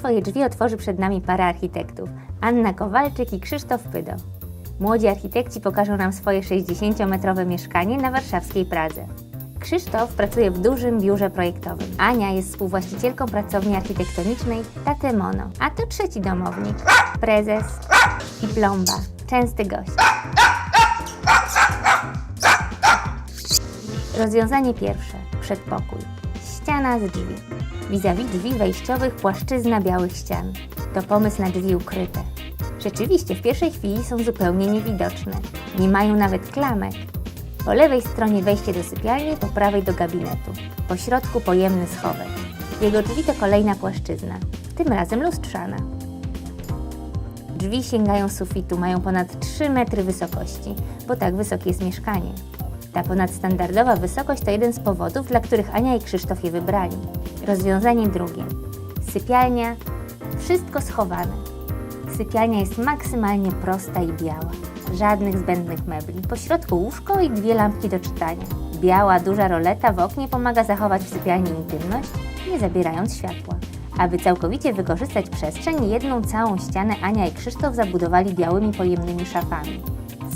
Swoje drzwi otworzy przed nami para architektów Anna Kowalczyk i Krzysztof Pydo. Młodzi architekci pokażą nam swoje 60-metrowe mieszkanie na warszawskiej Pradze. Krzysztof pracuje w dużym biurze projektowym. Ania jest współwłaścicielką pracowni architektonicznej Tatemono, a to trzeci domownik, prezes i plomba, częsty gość. Rozwiązanie pierwsze. Przedpokój. Ściana z drzwi. Vis-a-vis drzwi wejściowych płaszczyzna białych ścian. To pomysł na drzwi ukryte. Rzeczywiście, w pierwszej chwili są zupełnie niewidoczne. Nie mają nawet klamek. Po lewej stronie wejście do sypialni, po prawej do gabinetu. Po środku pojemny schowek. Jego drzwi to kolejna płaszczyzna, tym razem lustrzana. Drzwi sięgają sufitu, mają ponad 3 metry wysokości, bo tak wysokie jest mieszkanie. Ta ponadstandardowa wysokość to jeden z powodów, dla których Ania i Krzysztof je wybrali. Rozwiązanie drugie. Sypialnia, wszystko schowane. Sypialnia jest maksymalnie prosta i biała. Żadnych zbędnych mebli. Po środku łóżko i dwie lampki do czytania. Biała, duża roleta w oknie pomaga zachować w sypialni intymność, nie zabierając światła. Aby całkowicie wykorzystać przestrzeń, jedną całą ścianę Ania i Krzysztof zabudowali białymi pojemnymi szafami.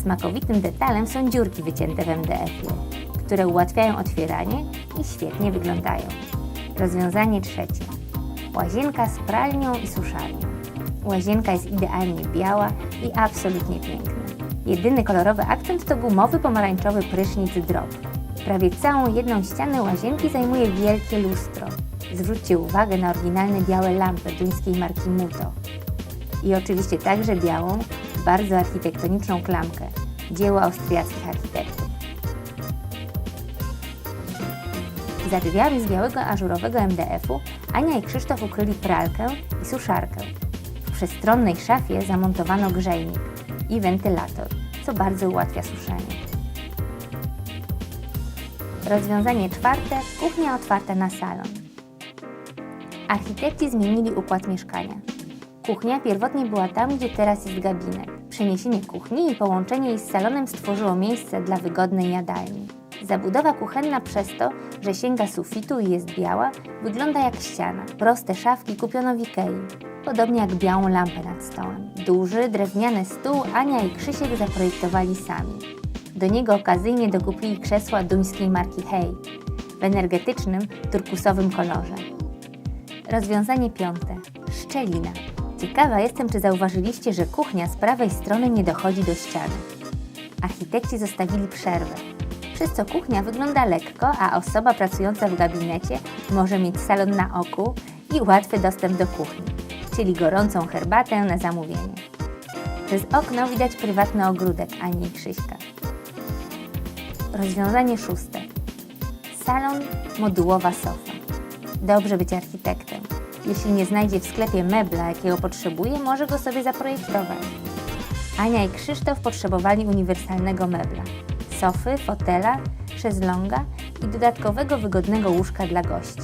Smakowitym detalem są dziurki wycięte w MDF-ie, które ułatwiają otwieranie i świetnie wyglądają. Rozwiązanie trzecie. Łazienka z pralnią i suszarnią. Łazienka jest idealnie biała i absolutnie piękna. Jedyny kolorowy akcent to gumowy pomarańczowy prysznic drop. Prawie całą jedną ścianę łazienki zajmuje wielkie lustro. Zwróćcie uwagę na oryginalne białe lampy duńskiej marki Muto. I oczywiście także białą, bardzo architektoniczną klamkę, dzieła austriackich architektów. Za drzwiami z białego ażurowego MDF-u Ania i Krzysztof ukryli pralkę i suszarkę. W przestronnej szafie zamontowano grzejnik i wentylator, co bardzo ułatwia suszenie. Rozwiązanie czwarte – kuchnia otwarta na salon. Architekci zmienili układ mieszkania. Kuchnia pierwotnie była tam, gdzie teraz jest gabinet. Przeniesienie kuchni i połączenie jej z salonem stworzyło miejsce dla wygodnej jadalni. Zabudowa kuchenna przez to, że sięga sufitu i jest biała, wygląda jak ściana. Proste szafki kupiono w Ikei, podobnie jak białą lampę nad stołem. Duży, drewniany stół Ania i Krzysiek zaprojektowali sami. Do niego okazyjnie dokupili krzesła duńskiej marki Hei w energetycznym, turkusowym kolorze. Rozwiązanie piąte. Szczelina. Ciekawa jestem, czy zauważyliście, że kuchnia z prawej strony nie dochodzi do ściany. Architekci zostawili przerwę, przez co kuchnia wygląda lekko, a osoba pracująca w gabinecie może mieć salon na oku i łatwy dostęp do kuchni, czyli gorącą herbatę na zamówienie. Przez okno widać prywatny ogródek Ani i Krzyśka. Rozwiązanie szóste. Salon, modułowa sofa. Dobrze być architektem. Jeśli nie znajdzie w sklepie mebla, jakiego potrzebuje, może go sobie zaprojektować. Ania i Krzysztof potrzebowali uniwersalnego mebla. Sofy, fotela, szezlonga i dodatkowego wygodnego łóżka dla gości.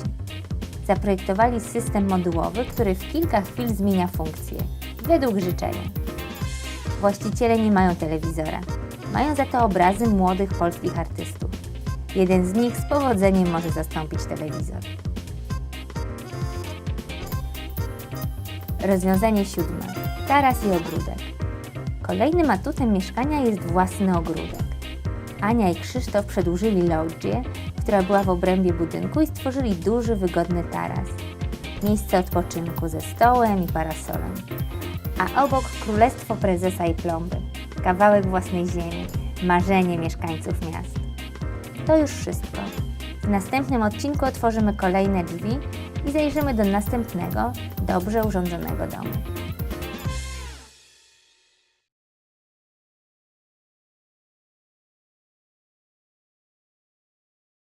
Zaprojektowali system modułowy, który w kilka chwil zmienia funkcję, według życzenia. Właściciele nie mają telewizora. Mają za to obrazy młodych polskich artystów. Jeden z nich z powodzeniem może zastąpić telewizor. Rozwiązanie siódme. Taras i ogródek. Kolejnym atutem mieszkania jest własny ogródek. Ania i Krzysztof przedłużyli loggię, która była w obrębie budynku i stworzyli duży, wygodny taras. Miejsce odpoczynku ze stołem i parasolem. A obok królestwo prezesa i plomby. Kawałek własnej ziemi. Marzenie mieszkańców miast. To już wszystko. W następnym odcinku otworzymy kolejne drzwi i zajrzymy do następnego, dobrze urządzonego domu.